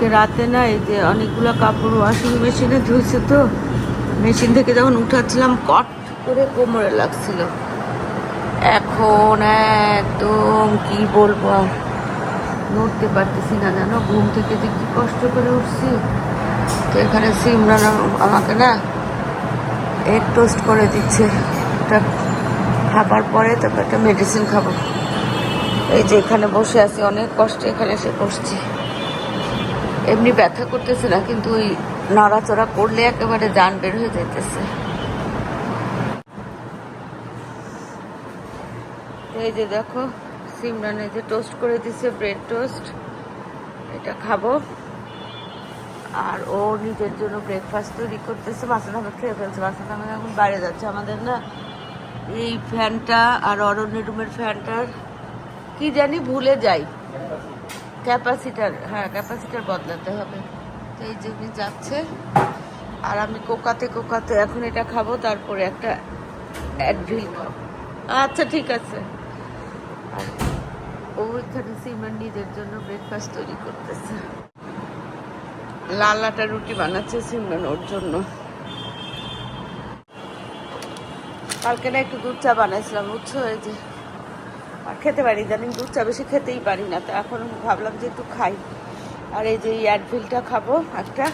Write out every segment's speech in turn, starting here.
কালকে রাতে না এই যে অনেকগুলো কাপড় ওয়াশিং মেশিনে ধুইছে তো মেশিন থেকে যখন উঠাচ্ছিলাম, কট করে কোমরে লাগছিল। এখন একদম কি বলব নড়তে পারতেছি না জানো, ঘুম থেকে যে কি কষ্ট করে উঠছি। তো এখানে সিমরান আমাকে না এগ টোস্ট করে দিচ্ছে। এটা খাবার পরে তারপর একটা মেডিসিন খাব। এই যে এখানে বসে আছি, অনেক কষ্টে এখানে এসে বসছি এমনি ব্যথা করতেছে না, কিন্তু ওই নড়াচড়া করলে একেবারে যান বের হয়ে যাইতেছে। এই যে দেখো, সিমরানে যে টোস্ট করে দিছে ব্রেড টোস্ট এটা খাব। আর ও নিজের জন্য ব্রেকফাস্ট তৈরি করতেছে মাছের দামে খেয়ে ফেলছে। মাছের দামে এখন বাইরে যাচ্ছে। আমাদের না এই ফ্যানটা আর অরণ্য রুমের ফ্যানটার, কি জানি ভুলে যাই। ক্যাপাসিটার হ্যাঁ ক্যাপাসিটার বদলাতে হবে। তো এই যে উনি যাচ্ছে আর আমি কোকাতে কোকাতে এখন এটা খাব, তারপরে একটা অ্যাডভিল খাব। আচ্ছা ঠিক আছে। ও এখানে নিজের জন্য ব্রেকফাস্ট তৈরি করতেছে। লাল আটা রুটি বানাচ্ছে সিমরান ওর জন্য। কালকে না একটু দুধ চা বানাইছিলাম, বুঝছ? এই যে খেতে পারি জানি দুধ চা বেশি খেতেই পারি না, তো এখন ভাবলাম যে একটু খাই। আর এই যে অ্যাডভিলটা খাব, একটা।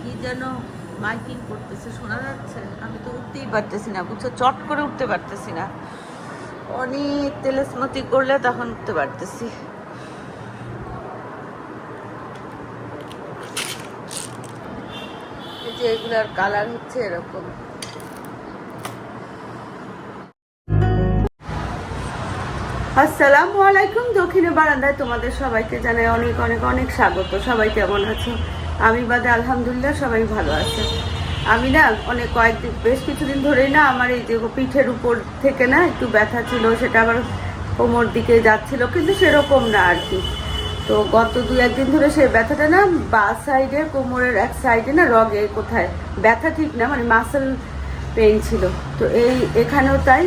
কি যেন মাইকিং করতেছে, শোনা যাচ্ছে? আমি তো উঠতেই পারতেছি না, বুঝছ? চট করে উঠতে পারতেছি না। অনেক তেলেসমতি করলে তখন উঠতে পারতেছি। যে এগুলার কালার হচ্ছে এরকম। আসসালামু আলাইকুম, দক্ষিণে বারান্দায় তোমাদের সবাইকে জানাই অনেক অনেক অনেক স্বাগত। সবাই কেমন আছো? আমি বাদে আলহামদুলিল্লাহ সবাই ভালো আছে। আমি না অনেক কয়েকদিন, বেশ কিছুদিন ধরেই না আমার এই যে পিঠের উপর থেকে না একটু ব্যথা ছিল, সেটা আবার কোমর দিকে যাচ্ছিল, কিন্তু সেরকম না আর কি। তো গত দু একদিন ধরে সেই ব্যথাটা না বা সাইডে কোমরের এক সাইডে না রগে কোথায়? ব্যথা ঠিক না মানে মাসেল পেইন ছিল। তো এই এখানেও তাই,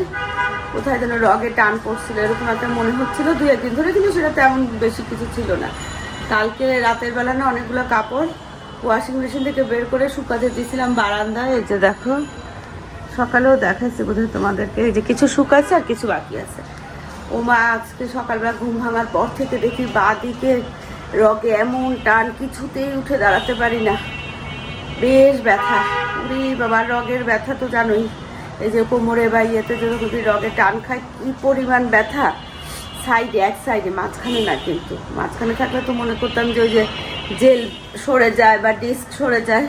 কোথায় যেন রগে টান পড়ছিল, এরকম একটা মনে হচ্ছিল। দু একদিন ধরে কিন্তু সেটা তেমন বেশি কিছু ছিল না। কালকে রাতের বেলা না অনেকগুলো কাপড় ওয়াশিং মেশিন থেকে বের করে শুকাতে দিয়েছিলাম বারান্দায়। এই যে দেখো, সকালেও দেখাচ্ছি বোধহয় তোমাদেরকে। এই যে কিছু শুকাচ্ছে আর কিছু বাকি আছে। ও মা আজকে সকালবেলা ঘুম ভাঙার পর থেকে দেখি বা দিকে রগে এমন টান, কিছুতেই উঠে দাঁড়াতে পারি না। বেশ ব্যথা। উরি বাবা, রগের ব্যথা তো জানোই। এই যে কোমরে বা ইয়েতে যদি রগে টান খায়, কি পরিমাণ ব্যথা। সাইডে, এক সাইডে, মাঝখানে না কিন্তু। মাঝখানে থাকলে তো মনে করতাম যে ওই যে জেল সরে যায় বা ডিস্ক সরে যায়।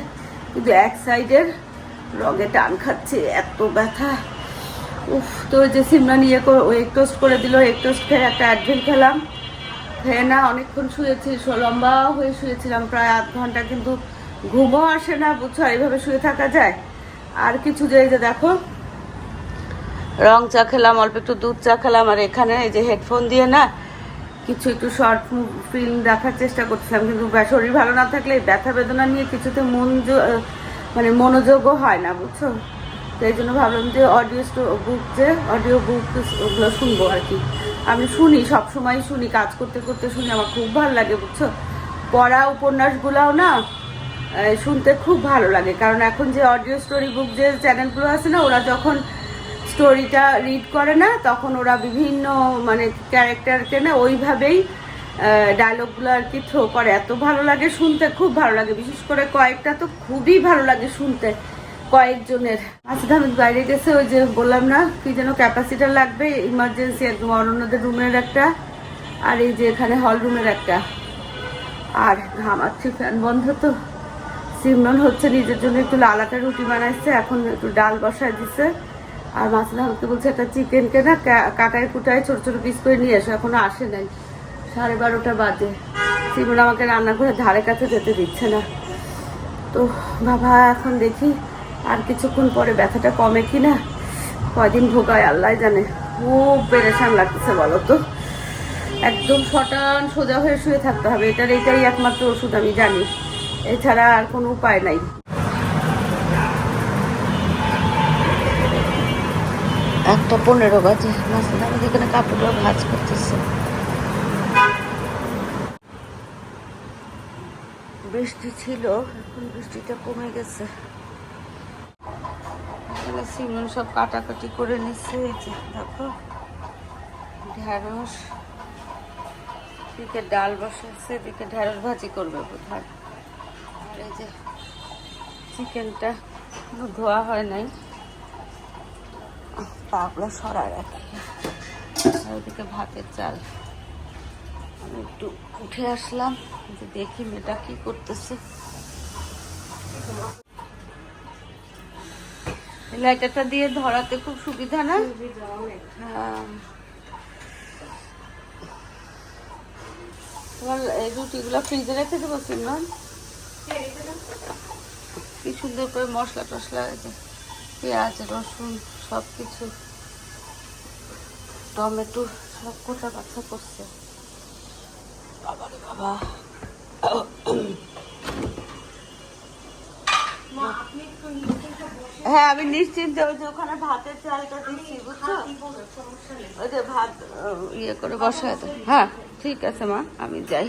কিন্তু এক সাইডের রগে টান খাচ্ছে, এত ব্যথা। উফ, তো যে সিমরান ইয়ে করে এগ টোস্ট করে দিল। এগ টোস্ট খেয়ে একটা অ্যাডভিল খেলাম। খেয়ে না অনেকক্ষণ শুয়েছি লম্বা হয়ে শুয়েছিলাম, প্রায় আধ ঘণ্টা, কিন্তু ঘুমও আসে না, বুঝছ? এইভাবে শুয়ে থাকা যায়? আর কিছু যে যে দেখো, রং চা খেলাম, অল্প একটু দুধ চা খেলাম, আর এখানে এই যে হেডফোন দিয়ে না কিছু একটু শর্ট ফিল্ম দেখার চেষ্টা করছিলাম কিন্তু শরীর ভালো না থাকলে ব্যথা বেদনা নিয়ে কিছুতে মন মানে মনোযোগও হয় না, বুঝছ? তো এই জন্য ভাবলাম যে অডিও বুক যে অডিও বুক ওগুলো শুনব আর কি। আমি শুনি সব সময় শুনি, কাজ করতে করতে শুনি, আমার খুব ভালো লাগে, বুঝছ? পড়া উপন্যাসগুলাও না শুনতে খুব ভালো লাগে। কারণ এখন যে অডিও স্টোরি বুক যে চ্যানেলগুলো আছে না, ওরা যখন স্টোরিটা রিড করে না, তখন ওরা বিভিন্ন মানে ক্যারেক্টারকে না ওইভাবেই ডায়লগগুলো আর কি থ্রো করে। এত ভালো লাগে শুনতে, খুব ভালো লাগে। বিশেষ করে কয়েকটা তো খুবই ভালো লাগে শুনতে। কয়েকজনের আচ্ছা আমি বাইরে গেছে ওই যে বললাম না, কি যেন ক্যাপাসিটার লাগবে ইমার্জেন্সি একদম অরণ্যদের রুমের একটা, আর এই যে এখানে হল রুমের একটা। আর ঘামাচ্ছি ফ্যান বন্ধ তো। সিমরন হচ্ছে নিজের জন্য একটু লাল আটা রুটি বানাইছে, এখন একটু ডাল বসায় দিছে। আর মাসলা হালকে বলছে, একটা চিকেনকে না কা- কাটায় কুটায় ছোট ছোট পিস করে নিয়ে এসো, এখনও আসে নাই। সাড়ে বারোটা বাজে। সিমরন আমাকে রান্নাঘরের ধারে কাছে যেতে দিচ্ছে না। তো বাবা, এখন দেখি আর কিছুক্ষণ পরে ব্যথাটা কমে কি না কয়দিন ভোগায় আল্লাহ জানে। খুব পেরেশান লাগতেছে, বলো তো। একদম শটান সোজা হয়ে শুয়ে থাকতে হবে। এটার এটাই একমাত্র ওষুধ, আমি জানি। এছাড়া আর কোনো উপায় নাই। একটা পনেরো বাজে। আহমেদ এখানে কাপড়গুলো ভাজ করতেছে। বৃষ্টি ছিল, এখন বৃষ্টিটা কমে গেছে। এখানে সিমন সব কাটাকাটি করে নিচ্ছে, এই যে দেখো ঢ্যাঁড়স এদিকে ডাল বসাচ্ছে, এদিকে ঢ্যাঁড়স ভাজি করবে বোধহয়। আর এই যে চিকেনটা ধোয়া হয় নাই। পাগুলো সরা রাখি। ওদিকে ভাতের চাল। আমি একটু উঠে আসলাম, যে দেখি মেয়েটা কি করতেছে। লাইটারটা দিয়ে ধরাতে খুব সুবিধা না? হ্যাঁ। এই রুটিগুলো ফ্রিজে রেখে দেবো করে মশলা পেঁয়াজ, রসুন টমেটো সব কোটা করছে? বাবারে বাবা। হ্যাঁ আমি নিশ্চিন্তে ওই যে ওখানে ভাতের চালটা দিচ্ছি, বুঝছ? ওই যে ভাত ইয়ে করে বসায় হ্যাঁ ঠিক আছে মা, আমি যাই।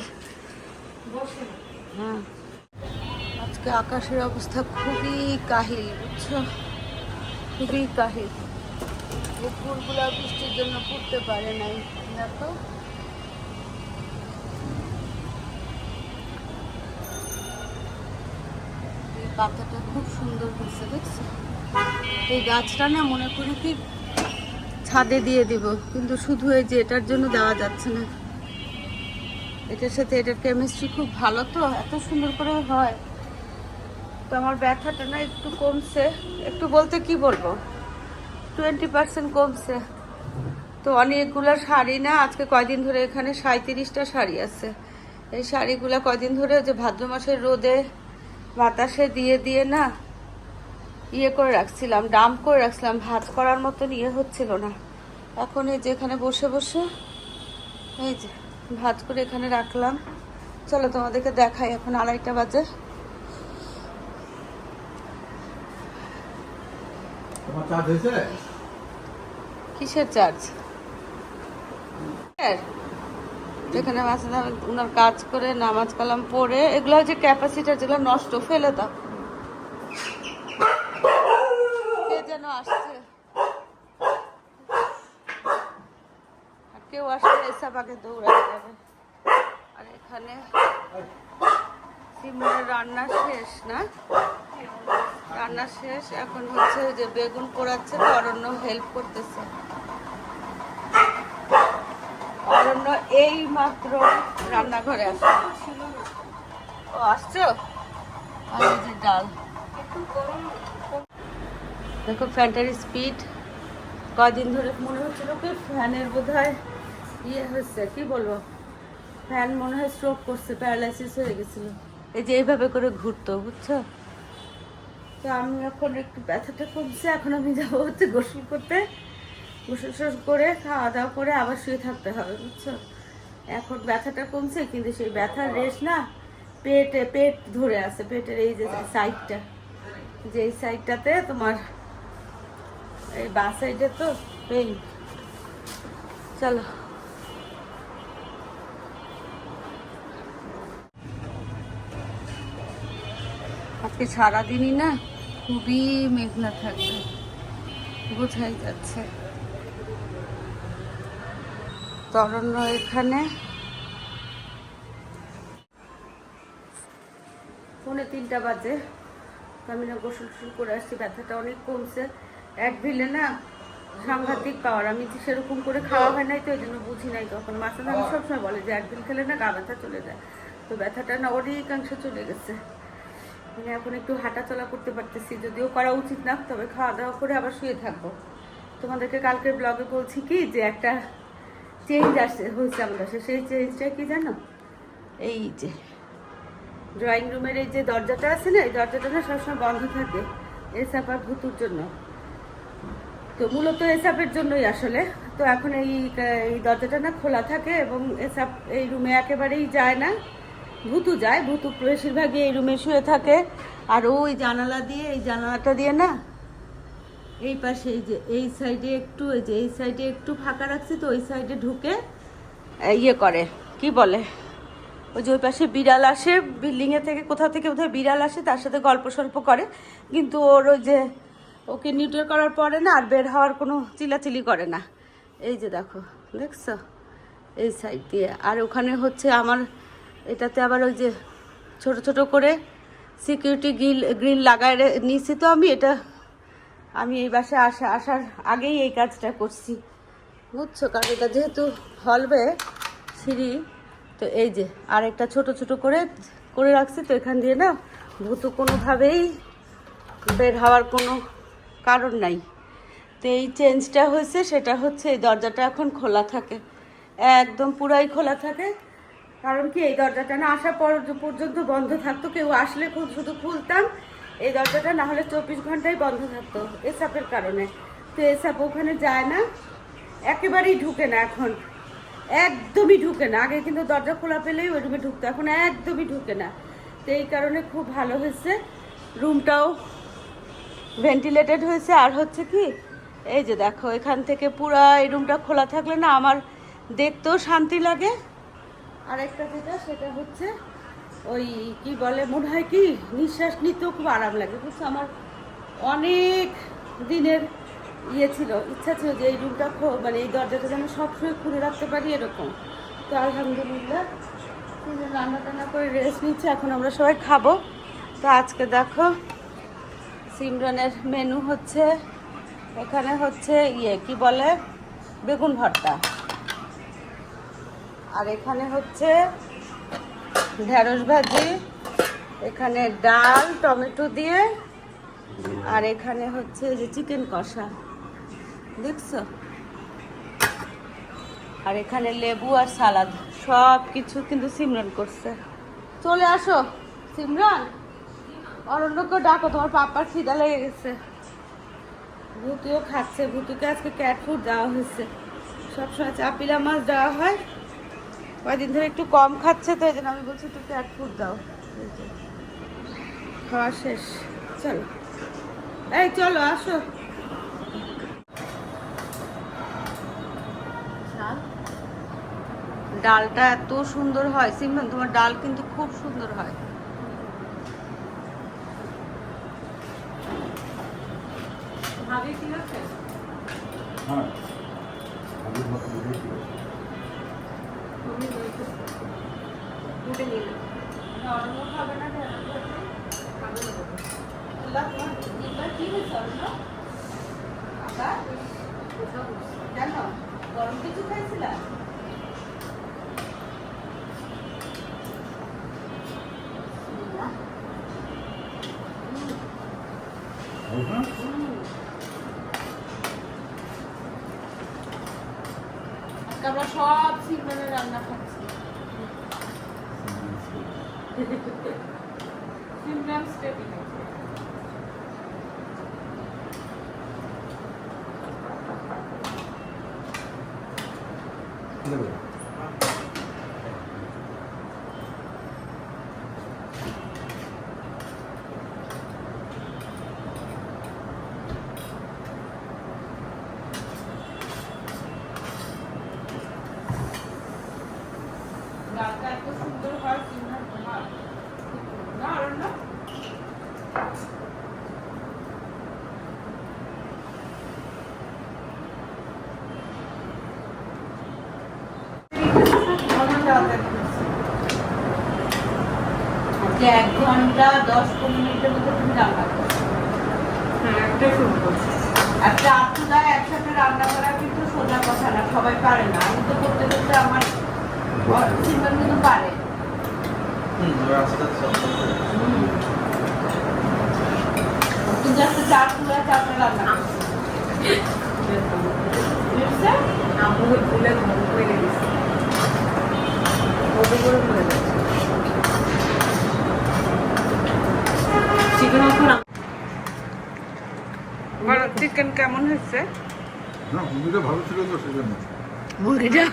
হ্যাঁ। আজকে আকাশের অবস্থা খুবই কাহিল, বুঝছ? খুবই কাহিল। এই ফুলগুলো বৃষ্টির জন্য ফুটতে পারে নাই, দেখো। পাতাটা খুব সুন্দর হয়েছে, দেখছ? এই গাছটা না মনে করি কি ছাদে দিয়ে দিব, কিন্তু শুধু এই যে এটার জন্য দেওয়া যাচ্ছে না। এটার সাথে এটার কেমিস্ট্রি খুব ভালো তো, এত সুন্দর করে হয়। তো আমার ব্যথাটা না একটু কমছে। একটু বলতে কি বলব? টোয়েন্টি পার্সেন্ট কমছে। তো অনেকগুলো শাড়ি না, আজকে কয়দিন ধরে এখানে সাঁত্রিশটা শাড়ি আছে। এই শাড়িগুলো কয়দিন ধরে যে ভাদ্র মাসের রোদে বাতাসে দিয়ে দিয়ে না ইয়ে করে রাখছিলাম ডাম্প করে রাখছিলাম ভাজ করার মতন ইয়ে হচ্ছিল না। এখন এই যে এখানে বসে বসে এই যে ভাজ করে এখানে রাখলাম। চলো তোমাদেরকে দেখাই এখন আড়াইটা বাজে। কিসের চার্জ? যেখানে মাসে ওনার কাজ করে নামাজ কালাম পড়ে এগুলো হচ্ছে ক্যাপাসিটার যেগুলো নষ্ট ফেলে দাও কে যেন আসছে? আর কেউ আসলে এসব আগে দৌড়াতে যাবে। আর এখানে সিমনের রান্না শেষ, না? রান্না শেষ, এখন হচ্ছে যে বেগুন পোড়াচ্ছে অরণ্য হেল্প করতেছে। অরণ্য এই মাত্র রান্নাঘরে আসছে। ও, আসছো? আর যে ডাল। দেখো ফ্যানটার স্পিড কদিন ধরে মনে হচ্ছিল কি ফ্যানের বোধ হয় ইয়ে হচ্ছে, কি বলব? ফ্যান মনে হয় স্ট্রোক করছে প্যারালাইসিস হয়ে গেছিল। এই যে এইভাবে করে ঘুরতো, বুঝছ? তো আমি এখন একটু ব্যথাটা কমছে, এখন আমি যাব হচ্ছে গোসল করতে। গোসল টোসল করে, খাওয়া দাওয়া করে আবার শুয়ে থাকতে হবে, বুঝছ? এখন ব্যথাটা কমছে, কিন্তু সেই ব্যথার রেশ না পেটে, পেট ধরে আছে, পেটের এই যে সাইডটা যে এই সাইডটাতে তোমার এই বা সাইডে তো পেন চলো। আজকে সারাদিনই না খুবই মেঘলা থাকবে, বোঝাই যাচ্ছে। তরণ্য এখানে। পৌনে তিনটা বাজে। আমি না গোসল টোসল করে আসছি, ব্যথাটা অনেক কমছে। এক ভিলে না সাংঘাতিক পাওয়ার আমি যে সেরকম করে খাওয়া হয় নাই তো ওই জন্য বুঝি নাই তখন মাথা আমি সবসময় বলে যে একদিন খেলে না গা ব্যথা চলে যায়। তো ব্যথাটা না অনেকাংশ চলে গেছে। মানে এখন একটু হাঁটা চলা করতে পারতেছি যদিও করা উচিত না তবে খাওয়া দাওয়া করে আবার শুয়ে থাকব। তোমাদেরকে কালকের ব্লগে বলছি কি যে একটা চেঞ্জ আসছে হয়েছে আমাদের। সেই চেঞ্জটা কি জানো? এই যে ড্রয়িং রুমের এই যে দরজাটা আছে না এই দরজাটা না সবসময় বন্ধ থাকে এসাপ আর ভুতুর জন্য। তো মূলত এসাপের জন্যই আসলে। তো এখন এই এই দরজাটা না খোলা থাকে এবং এসাপ এই রুমে একেবারেই যায় না। ভুতু যায়, ভুতু বেশিরভাগই এই রুমে শুয়ে থাকে। আর ওই জানালা দিয়ে, এই জানালাটা দিয়ে না, এই পাশে এই যে, এই সাইডে একটু, এই যে এই সাইডে একটু ফাঁকা রাখছি তো, ওই সাইডে ঢুকে ইয়ে করে। কি বলে? ওই যে ওই পাশে বিড়াল আসে বিল্ডিংয়ে থেকে, কোথাও থেকে কোথাও বিড়াল আসে, তার সাথে গল্প সল্প করে। কিন্তু ওর ওই যে ওকে নিউট্রাল করার পরে না আর বের হওয়ার কোনো চিলাচিলি করে না। এই যে দেখো, দেখছ? এই সাইড দিয়ে। আর ওখানে হচ্ছে আমার, এটাতে আবার ওই যে ছোট ছোট করে সিকিউরিটি গ্রিল গ্রিল লাগায় নিয়েছি তো আমি এটা। আমি এই বাসায় আসা আসার আগেই এই কাজটা করছি। বুঝছ? কারণ এটা যেহেতু হলবে সিঁড়ি, তো এই যে আর একটা ছোট ছোট করে করে রাখছি তো এখান দিয়ে না ভূত কোনোভাবেই বের হওয়ার কোনো কারণ নাই। তো এই চেঞ্জটা হয়েছে, সেটা হচ্ছে এই দরজাটা এখন খোলা থাকে। একদম পুরাই খোলা থাকে। কারণ কি, এই দরজাটা না আসা পর পর্যন্ত বন্ধ থাকতো। কেউ আসলে খুব শুধু খুলতাম। এই দরজাটা না হলে চব্বিশ ঘন্টাই বন্ধ থাকতো এসাপের কারণে। তো এসাপ ওখানে যায় না। একেবারেই ঢুকে না এখন। একদমই ঢুকে না। আগে কিন্তু দরজা খোলা পেলেই ওই রুমে ঢুকতো। এখন একদমই ঢুকে না। তো এই কারণে খুব ভালো হয়েছে। রুমটাও ভেন্টিলেটেড হয়েছে, আর হচ্ছে কি, এই যে দেখো, এখান থেকে পুরা এই রুমটা খোলা থাকলে না আমার দেখতেও শান্তি লাগে। আর একটা যেটা, সেটা হচ্ছে ওই কি বলে, মনে হয় কি, নিঃশ্বাস নিতেও খুব আরাম লাগে। বুঝছ, আমার অনেক দিনের ইয়ে ছিল, ইচ্ছা ছিল যে এই রুমটা মানে এই দরজাটা যেন সবসময় খুলে রাখতে পারি এরকম। তো আলহামদুলিল্লাহ রান্না টান্না করে রেস্ট নিচ্ছে, এখন আমরা সবাই খাব। তো আজকে দেখো সিমরানের মেনু হচ্ছে, এখানে হচ্ছে ইয়ে কি বলে? বেগুন ভর্তা। আর এখানে হচ্ছে ঢেঁড়স ভাজি, এখানে ডাল, টমেটো দিয়ে, আর এখানে হচ্ছে যে চিকেন কষা। দেখছ? আর এখানে লেবু আর সালাদ সব কিছু কিন্তু সিমরন করছে। চলে আসো, সিমরান। অরণ্যকে ডাকো, তোমার পাপার খিদা লেগে গেছে। ভুতুও খাচ্ছে, ভুতুকে আজকে ক্যাট ফুড দেওয়া হয়েছে। সবসময় চাপিলা মাছ দেওয়া হয়। কয়দিন ধরে একটু কম খাচ্ছে, তো এই জন্য আমি বলছি একটু ক্যাট ফুড দাও। খাওয়া শেষ। চলো। এই, চলো, আসো। ডালটা এত সুন্দর হয়। সিমরান, তোমার ডাল কিন্তু খুব সুন্দর হয় ভাবি কি আছে হ্যাঁ আমি মত বুঝেছি উঠে নিলাম অন্য খাবে না ঢেঁড়স ভাজি? খাবে না বাবা। আল্লাহ, তোমার জিহ্বার কি হয়েছে অন্য? আবার? কেন? গরম কিছু খাইছিলা? বিসমিল্লাহ। হ্যাঁ হুম। আজকে আমরা সব সিমরানের রান্না খাচ্ছি। সিমরান স্টেপি খাচ্ছি দেবো ডালটা এত সুন্দর হয় সিমরান তোমার না। আর এক ঘণ্টা দশ পনেরো মিনিটের মধ্যে তুমি রান্না করো। হ্যাঁ একটা শুট করছি একটা আত্মদায় একসাথে রান্না করা কিন্তু সোজা কথা না সবাই পারে না। আমি তো করতে করতে আমার চিকেন কেমন হয়েছে? না মুভিটা ভালো ছিল তো সেজন্য। মুরগিটা?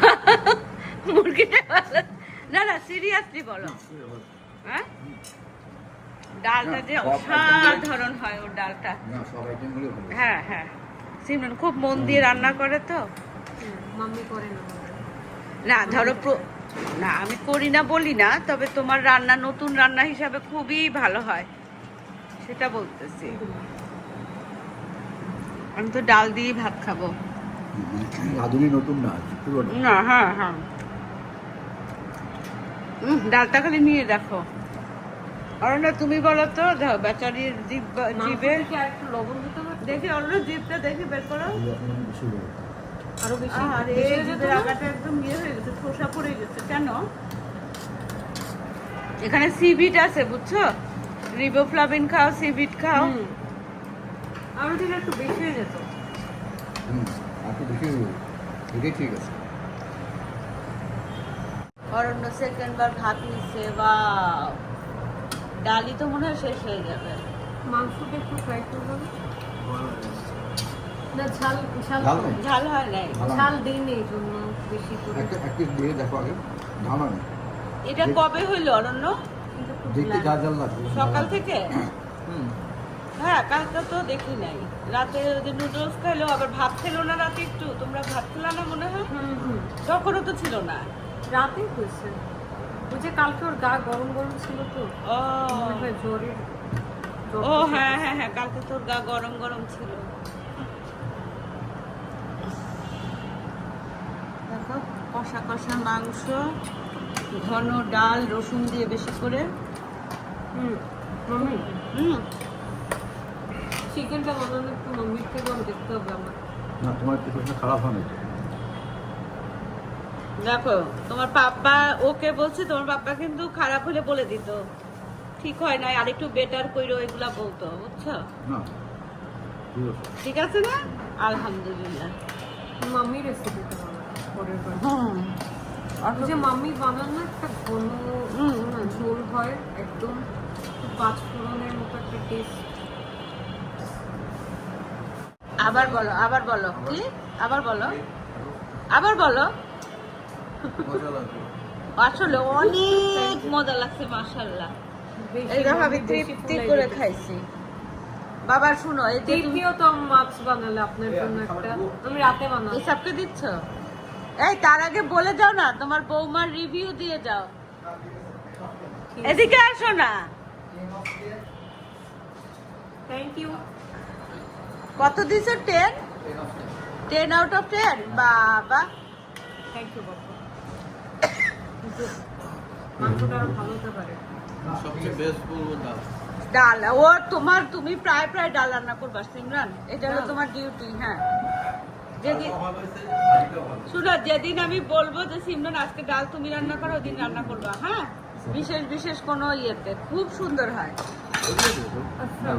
মুরগিটা ভালো না না সিরিয়াসলি বলো। হ্যাঁ? ডালটা যে অসাধারণ হয় ওর ডালটা। হ্যাঁ হ্যাঁ। সিমরন খুব মন দিয়ে রান্না করে তো। মাম্মি করে না। না ধরো না আমি করি না বলি না তবে তোমার রান্না নতুন রান্না হিসাবে খুবই ভালো হয়। সেটা বলতেছি। আমি তো ডাল দিয়ে ভাত খাব। রাঁধুনি নতুন না না হ্যাঁ হ্যাঁ। ডালটা খালি নিয়ে দেখো। অরণ্য তুমি বলো তো দাও বেচারির জিভ লবণ দিতে দেখি অন্য জিভটা দেখি বের করো। আরও বেশি আর জিভের আগাটা একদম ইয়ে হয়ে গেছে খোসা পড়ে গেছে। কেন? এখানে সিবিট আছে বুঝছ? রিবোফ্লাভিন খাও সিবিট খাও। আরও দিলে একটু বেশি হয়ে যেত। হুম বেশি হয়ে ঠিক আছে। অরণ্য সেকেন্ড বার ভাত নিচ্ছে বা ডালি তো মনে হয় শেষ হয়ে যাবে মাংসটা একটু ফ্রাই করব না ঝাল ঝাল ঝাল হয় নাই ঝাল দিইনি এই জন্য বেশি করে একটা এক দিয়ে দেখো আগে ধামা নেই এটা কবে হইল অরণ্য দেখতে যা জাল লাগছে সকাল থেকে হুম হ্যাঁ কালকে তো দেখি নাই রাতে যে নুডলস খাইলো আবার ভাত খেলো না রাতে একটু তোমরা ভাত খেলা না মনে হয় হুম হুম তখনও তো ছিল না রাতেই হয়েছে। যে কালকে ওর গা গরম গরম ছিল তো। ও। হয় জ্বরের ও হ্যাঁ হ্যাঁ হ্যাঁ কালকে তোর গা গরম গরম ছিল। দেখো কষা কষা মাংস ঘন ডাল রসুন দিয়ে বেশি করে। হুম হুম। চিকেনটা বানানো একটু মাম্মির থেকে দেখতে হবে আমার। না তোমার প্রিপারেশন খারাপ হয়নি দেখো তোমার পাপ্পা ওকে বলছে তোমার পাপ্পা কিন্তু খারাপ হলে বলে দিত। ঠিক হয় না আরেকটু বেটার কইরো এগুলা বলতো বুঝছ? ঠিক আছে না? আলহামদুলিল্লাহ। মাম্মি পরের হুম যে মাম্মি বানান না একটা ঘন হুম, হুম। ঝোল হয় একদম পাঁচ ফোড়নের মতো একটা টেস্ট আবার বলো আবার বলো কি? আবার বলো। আবার বলো। আসলে অনেক মজা লাগছে দেখো তৃপ্তি করে খাইছি। বাবা শুনো এই তৃপ্তিও তো মাছ বানালে আপনার জন্য একটা। আমি রাতে বানাবো এই সবকে দিচ্ছ? এই তার আগে বলে যাও না তোমার বৌমার রিভিউ দিয়ে যাও। এদিকে আসো না। থ্যাংক ইউ কত দিছো ten ten out of ten বাবা। থ্যাংক ইউ বাবা কিন্তু মাংসটা আরও ভালো হতে পারে সবচেয়ে বেস্ট বলব ডাল। ও তোমার তুমি প্রায় প্রায় ডাল রান্না করবা সিমরান। এটা হলো হ্যাঁ। তোমার ডিউটি হ্যাঁ। যেদিন শুনো যেদিন আমি বলব যে সিমরান আজকে ডাল তুমি রান্না করো ওদিন রান্না করবা হ্যাঁ? বিশেষ বিশেষ কোনো ইয়েতে। খুব সুন্দর হয়। আচ্ছা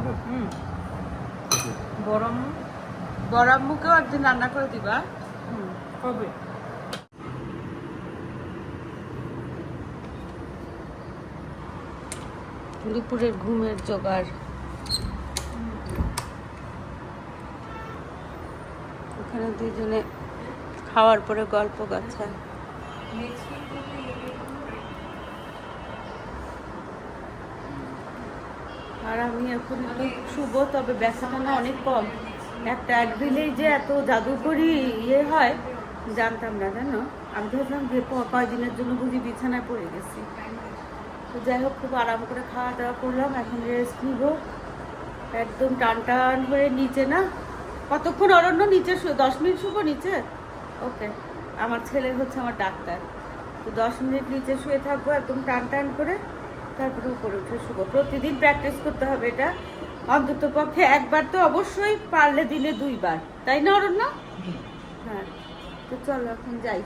গরম মুখেও একদিন রান্না করে দিবা। হুম। দুপুরের ঘুমের জোগাড়। ওখানে দুজনে খাওয়ার পরে গল্প গাছা আর আমি এখন শুভ তবে ব্যথাটা না অনেক কম। একটা অ্যাডভিলেই যে এত জাদুকরি ইয়ে হয়, জানতাম না, জানো? আমি ভাবলাম যে কয়দিনের জন্য বুঝি বিছানায় পড়ে গেছি। তো যাই হোক খুব আরাম করে খাওয়া দাওয়া করলাম এখন রেস্ট নিব। একদম টান টান হয়ে নিচে না কতক্ষণ অরণ্য নিচে দশ মিনিট শুবো নিচে? ওকে আমার ছেলে হচ্ছে আমার ডাক্তার। তো দশ মিনিট নিচে শুয়ে থাকব একদম টান টান করে তারপরে উপরে উঠে শুবো। প্রতিদিন প্র্যাকটিস করতে হবে এটা। অন্তত পক্ষে একবার তো অবশ্যই পারলে দিলে দুইবার। তাই না অরণ্য হ্যাঁ তো চলো এখন যাই।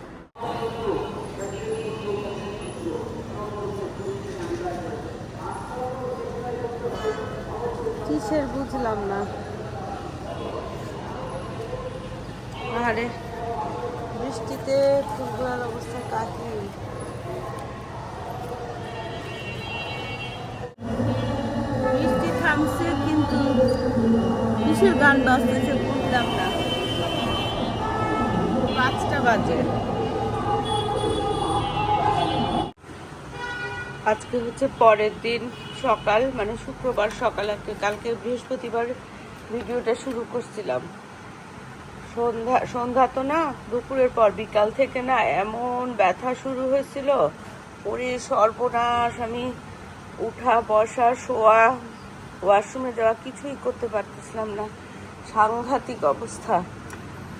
কিসের বুঝলাম না। আরে বৃষ্টিতে ফুলগুলোর অবস্থা কাকে। বৃষ্টি থামছে, কিন্তু কিসের গান বাজতেছে বুঝলাম না। পাঁচটা বাজে। আজকে হচ্ছে পরের দিন। সকাল মানে শুক্রবার সকাল কালকে বৃহস্পতিবার ভিডিওটা শুরু করছিলাম। সন্ধ্যা সন্ধ্যা তো না, দুপুরের পর, বিকাল থেকে না এমন ব্যথা শুরু হয়েছিল, ওরে সর্বনাশ, আমি উঠা, বসা, শোয়া, ওয়াশরুমে যাওয়া কিছুই করতে পারতেছিলাম না। সাংঘাতিক অবস্থা।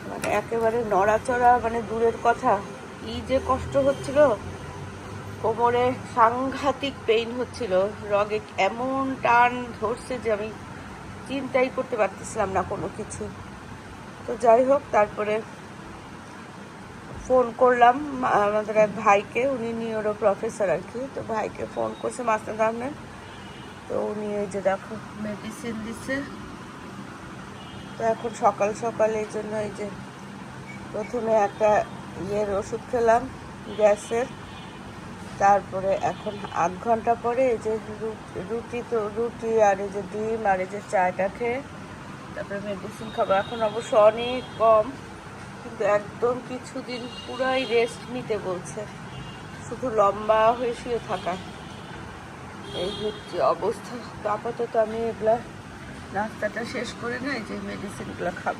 মানে একেবারে নড়াচড়া মানে দূরের কথা। কি যে কষ্ট হচ্ছিল কোমরে সাংঘাতিক পেইন হচ্ছিল। রগে এমন টান ধরছে যে আমি চিন্তাই করতে পারতেছিলাম না কোনো কিছু। তো যাই হোক, তারপরে ফোন করলাম আমাদের এক ভাইকে, উনি নিউরো প্রফেসর আর কি। তো ভাইকে ফোন করছে মাস্টার আহমেদ তো উনি এই যে দেখো মেডিসিন দিচ্ছে। তো এখন সকাল সকাল এই জন্য এই যে প্রথমে একটা ইয়ের ওষুধ খেলাম, গ্যাসের। তারপরে এখন আধ ঘণ্টা পরে এই যে রুটি তো, রুটি আর এই যে ডিম আর এই যে চাটা খেয়ে তারপরে মেডিসিন খাব। এখন অবশ্য অনেক কম, কিন্তু একদম কিছুদিন পুরাই রেস্ট নিতে বলছে। শুধু লম্বা হয়ে শুয়ে থাকা। এই হচ্ছে অবস্থা। আপাতত আমি এগুলা নাস্তাটা শেষ করে না, এই যে মেডিসিনগুলো খাব।